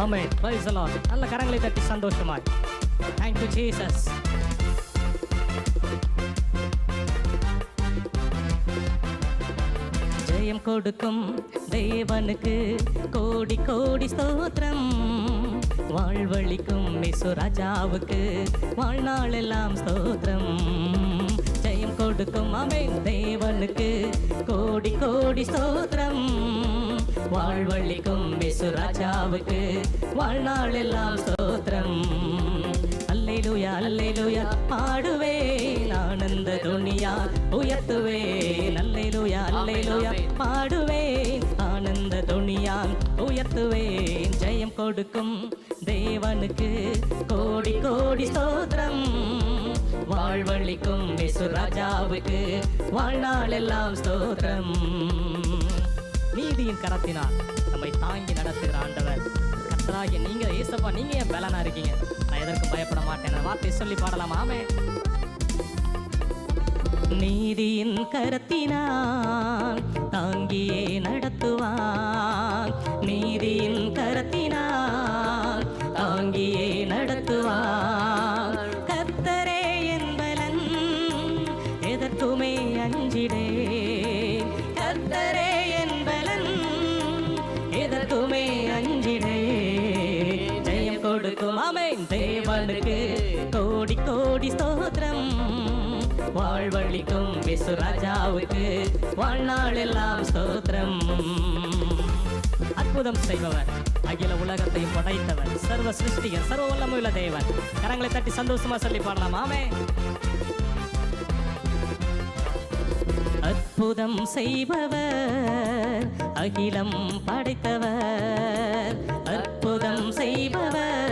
ஆமே price Lord நல்ல கரங்களை தட்டி சந்தோஷமாய். தேங்க் யூ ஜீசஸ் ஜெயம் கொடுக்கும் தேவனுக்கு கோடி கோடி ஸ்தோத்திரம். வாழ்வழிக்கும் மிசு ராஜாவுக்கு வாழ்நாள் எல்லாம் ஸ்தோத்திரம். ஜெயம் கொடுக்கும் அமை தேவனுக்கு கோடி கோடி ஸ்தோத்திரம். வாழ்வழிக்கும் விசுராஜாவுக்கு வாழ்நாள் எல்லாம் ஸ்தோத்திரம். அல்லேலூயா அல்லேலூயா பாடுவேன் ஆனந்த துணியா உயர்த்துவேன். அல்லேலூயா அல்லேலூயா பாடுவேன் ஆனந்த துணியால் உயர்த்துவேன். ஜெயம் கொடுக்கும் தேவனுக்கு கோடி கோடி ஸ்தோத்திரம். வாழ்வழிக்கும் விசுராஜாவுக்கு வாழ்நாள் எல்லாம் ஸ்தோத்திரம். நீதியின் கரத்தினால் நம்மை தாங்கி நடத்துகிற ஆண்டவர். கத்தராகிய நீங்க ஏசப்பா நீங்க ஏன் பலனா இருக்கீங்க? நான் எதற்கும் பயப்பட மாட்டேன். வார்த்தை சொல்லி பாடலாம். ஆமே நீதியின் கரத்தினால் தாங்கியே நடத்துவான். நீதியின் கரத்தினால் தேவனுக்கு கோடி கோடி ஸ்தோத்திரம். வாழ்வழிக்கும் விசுராஜாவுக்கு வாழ்நாளெல்லாம் வாழ்நாள் எல்லாம் ஸ்தோத்திரம். அற்புதம் செய்பவர் அகில உலகத்தையும் படைத்தவர் சர்வ சிருஷ்டிகர் சர்வ வல்லமுள்ள தேவன். கரங்களை தட்டி சந்தோஷமா சொல்லி பாடலாம். ஆமே அற்புதம் செய்பவர் அகிலம் படைத்தவர். அற்புதம் செய்பவர்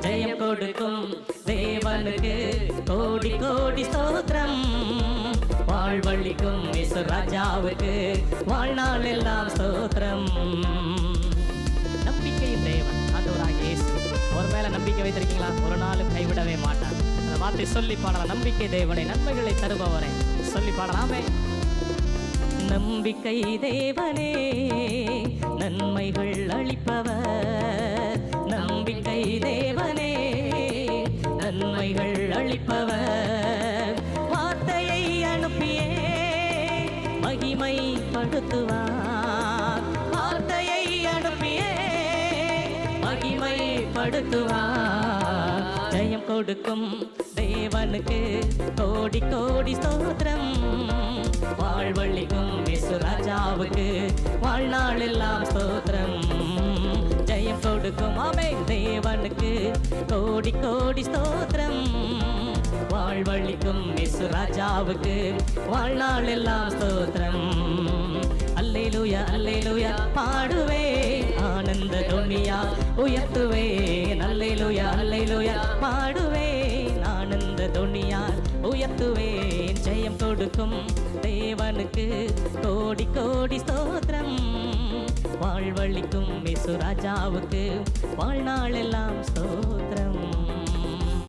ஜெயம் கொடுக்கும் தேவனுக்கு கோடி கோடி ஸ்தோத்திரம். வாழ்வழிக்கும் இசு ராஜாவுக்கு வாழ்நாள் எல்லாம் ஸ்தோத்திரம். நம்பிக்கையின் தேவன் ஆண்டவராக இயேசு. ஒரு மேல நம்பிக்கை வைத்திருக்கீங்களா? ஒரு நாளும் கைவிடவே மாட்டார். அந்த வார்த்தை சொல்லி பாடலாம். நம்பிக்கை தேவனை நன்மைகளை தருபவரை. சொல்லி பாடலாமே. நம்பிக்கை தேவனே நன்மைகள் அளிப்பவர். படுத்துவார் வார்த்தையை அனுப்பியே மகிமை படுத்துவார் ஜெயம் கொடுக்கும் தேவனுக்கு கோடி கோடி ஸ்தோத்திரம். வாழ்வழிக்கும் விசுராஜாவுக்கு வாழ்நாள் எல்லாம் ஸ்தோத்திரம். ஜெயம் கொடுக்கும் அமை தேவனுக்கு கோடி கோடி ஸ்தோத்திரம். வாழ்வழிக்கும் இசு ராஜாவுக்கு வாழ்நாள் எல்லாம் ஸ்தோத்திரம். அல்லேலூயா அல்லேலூயா பாடுவே ஆனந்த துணியா உயர்த்துவே. அல்லேலூயா அல்லேலூயா பாடுவே ஆனந்த துணியா உயர்த்துவே. ஜெயம் கொடுக்கும் தேவனுக்கு கோடி கோடி ஸ்தோத்திரம். வாழ்வழிக்கும் இசு ராஜாவுக்கு வாழ்நாள் எல்லாம் ஸ்தோத்திரம்.